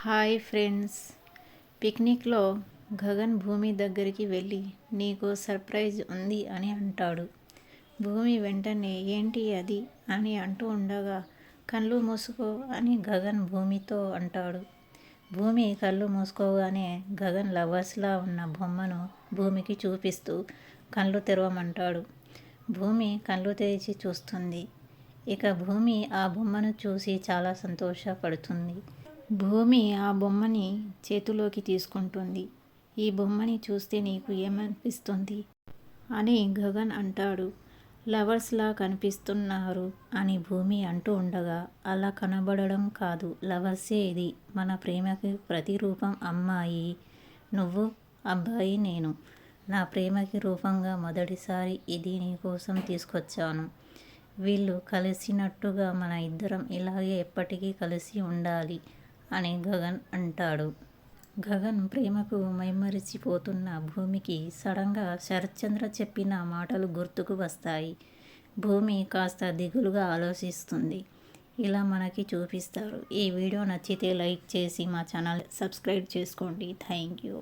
Hi friends. పిక్నిక్లో Gagan భూమి దగ్గరికి వెళ్ళి నీకు సర్ప్రైజ్ ఉంది అని అంటాడు. భూమి వెంటనే ఏంటి అది? అని అంటూ ఉండగా కళ్ళు మూసుకో అని గగన్ భూమితో అంటాడు. భూమి కళ్ళు మూసుకోగానే గగన్ లవర్స్లా ఉన్న బొమ్మను భూమికి చూపిస్తూ కళ్ళు తెరవమంటాడు. భూమి కళ్ళు తెరిచి చూస్తుంది. ఇక భూమి ఆ బొమ్మను చూసి చాలా సంతోషపడుతుంది. భూమి ఆ బొమ్మని చేతిలోకి తీసుకుంటుంది. ఈ బొమ్మని చూస్తే నీకు ఏమనిపిస్తుంది? అని గగన్ అంటాడు. లవర్స్లా కనిపిస్తున్నారు అని భూమి అంటూ ఉండగా అలా కనబడడం కాదు. లవర్సే ఇది. మన ప్రేమకి ప్రతిరూపం అమ్మాయి. నువ్వు అబ్బాయి నేను. నా ప్రేమకి రూపంగా మొదటిసారి ఇది నీకోసం తీసుకొచ్చాను. వీళ్ళు కలిసినట్టుగా మన ఇద్దరం ఇలాగే ఎప్పటికీ కలిసి ఉండాలి. అని గగన్ అంటాడు. గగన్ ప్రేమకు మైమరిచిపోతున్న భూమికి సడన్గా శరత్చంద్ర చెప్పిన మాటలు గుర్తుకు వస్తాయి. భూమి కాస్త దిగులుగా ఆలోచిస్తుంది. ఇలా మనకి చూపిస్తారు. ఈ వీడియో నచ్చితే లైక్ చేసి మా ఛానల్ సబ్స్క్రైబ్ చేసుకోండి. Thank you.